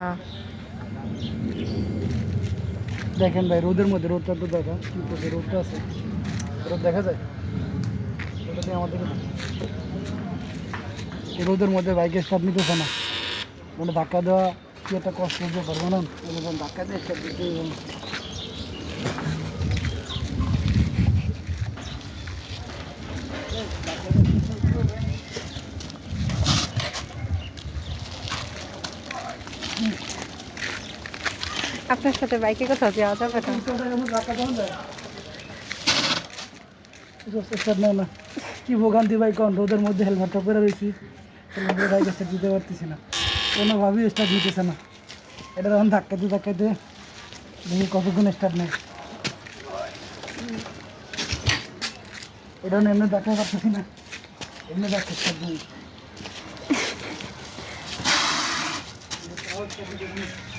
হ্যাঁ। দেখেন ভাই রোদের মধ্যে রোদটা তো দেখা কি করছে রোদটা আছে। রোদ দেখা যায়? ওটা দিয়ে আমাদের রোদের মধ্যে বাইকে স্টার্ট নিতেছে না? মানে ধাক্কা দেওয়া কি একটা কষ্ট হতে পারব না? ধাক্কা দিয়ে স্টার্ট দিতে হবে। আপনার সাথে বাইকে কোথাও যাওয়া যাবে না? না কি ভোগান্তি ভাই কোন? রোদের মধ্যে হেলমেটটা পরে রয়েছি। বাইক স্টার্ট দিতে পারতেছি না। কোনোভাবেই স্টার্ট নিতেছে না। এটা যখন ধাক্কাতে ধাক্কাতে দেখি কতক্ষণ স্টার্ট নেয়। এটা এমনি ধাক্কা পারতেছি না। এমনি ধাক্কা স্টার্ট নেই завод по будівництву.